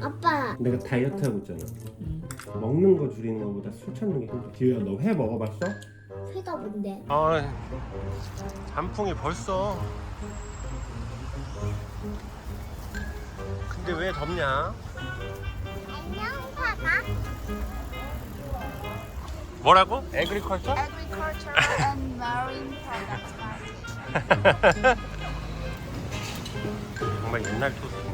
아빠 내가 다이어트 하고 있잖아. 먹는 거 줄이는 거보다 술 찾는 게 힘들어. 기우야 너 회 먹어봤어? 회가 뭔데? 아 단풍이 벌써. 근데 왜 덥냐? 안녕 사과 뭐라고? 에그리컬처? Agriculture and Marine Products Market. 정말 옛날 토스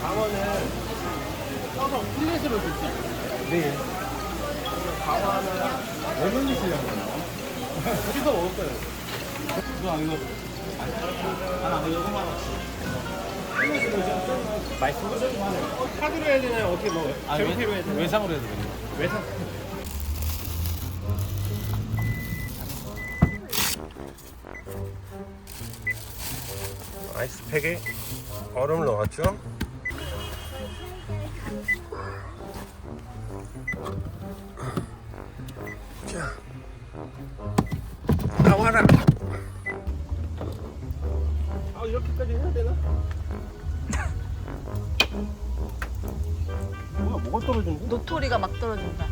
방어는 써서 플랫으로 줄수 있어요. 네. 방어 하나 왜 돌리시려고요? 어디서 먹을 거예요? 이거 이거 하나 이거 5만 원씩. 말씀하세요. 카드로 해야 되나요? 어떻게 먹어요? 제로페이로 해야 되나요? 외상으로 해도 돼요. 외상. 아이스팩에 얼음을 넣었죠. 자, 나와라. 아 이렇게까지 해야 되나? 뭐야 뭐가 떨어지는데? 노토리가 막 떨어진다.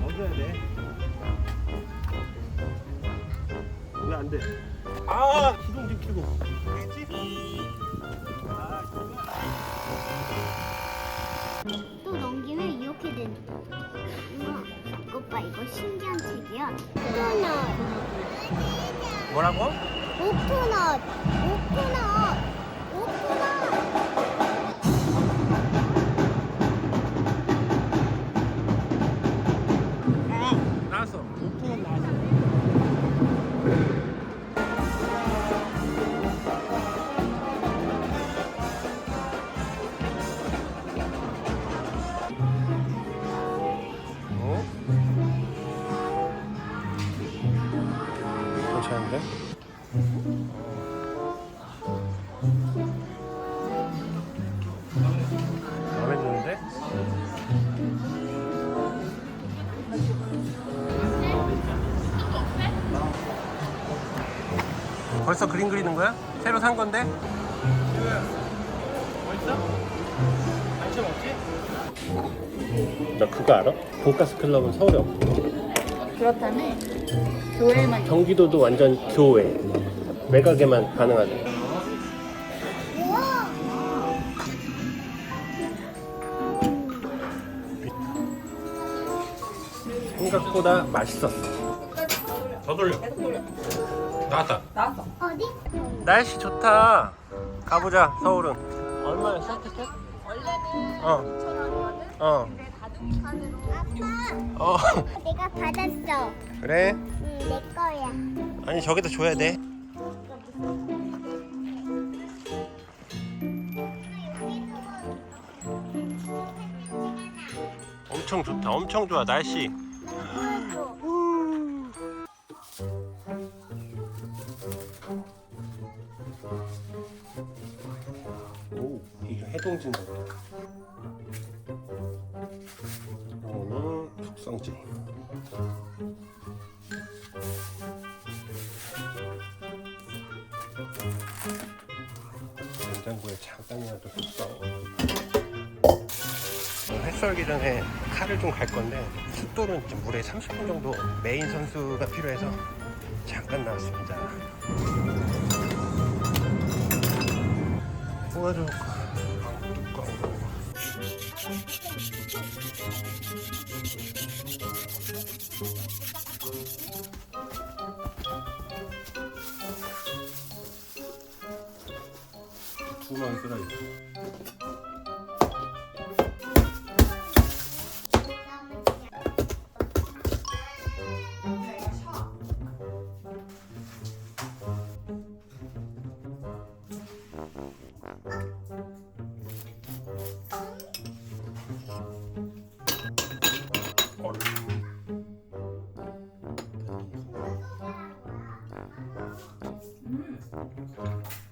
넣어줘야 돼. 왜 안 돼? 아, 기둥 좀 켜고. 뭐라고? 오토넛 벌써 그림 그리는 거야? 새로 산 건데? 맛있어? 관심 없지? 너 그거 알아? 돈가스 클럽은 서울에 없어. 그렇다면 교회만 경기도도 완전 교외. 외곽에만 가능하대. 생각보다 맛있었어. 더 돌려. 나왔다. 나왔어. 어디? 날씨 좋다. 가보자, 서울은. 얼마야, 샤티켓? 원래는 어, 2,000원이거든. 어, 근데 가족 카드로 아빠 어. 내가 받았어 그래? 응 내 거야 아니, 저기다 줘야 돼. 엄청 좋다. 엄청 좋아, 날씨. 해동진 같다. 이거는 숙성지. 냉장고에 잠깐이라도 숙성. 회 썰기 전에 칼을 좀 갈 건데 숫돌은 좀 물에 30분 정도 메인 선수가 필요해서 잠깐 나왔습니다. 뭐가 좋을까? 두만 쓰라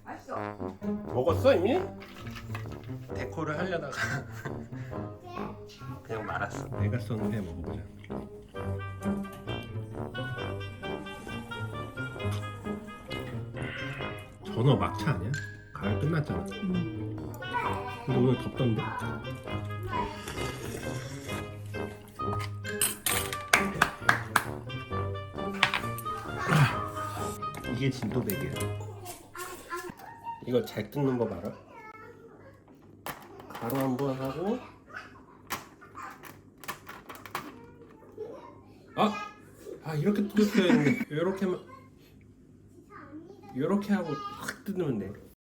맛있어. 먹었어 이미? 데코를 하려다가 그냥 말았어. 내가 썼는데 먹어보자. 전어 막차 아니야? 가을 끝났잖아. 음. 근데 오늘 덥던데. 이게 진또백이야. 이거 잘 뜯는 법 알아? 가루 한번 하고 아! 아 이렇게 뜯었어야 했는데 이렇게만 이렇게 하고 확 뜯으면 돼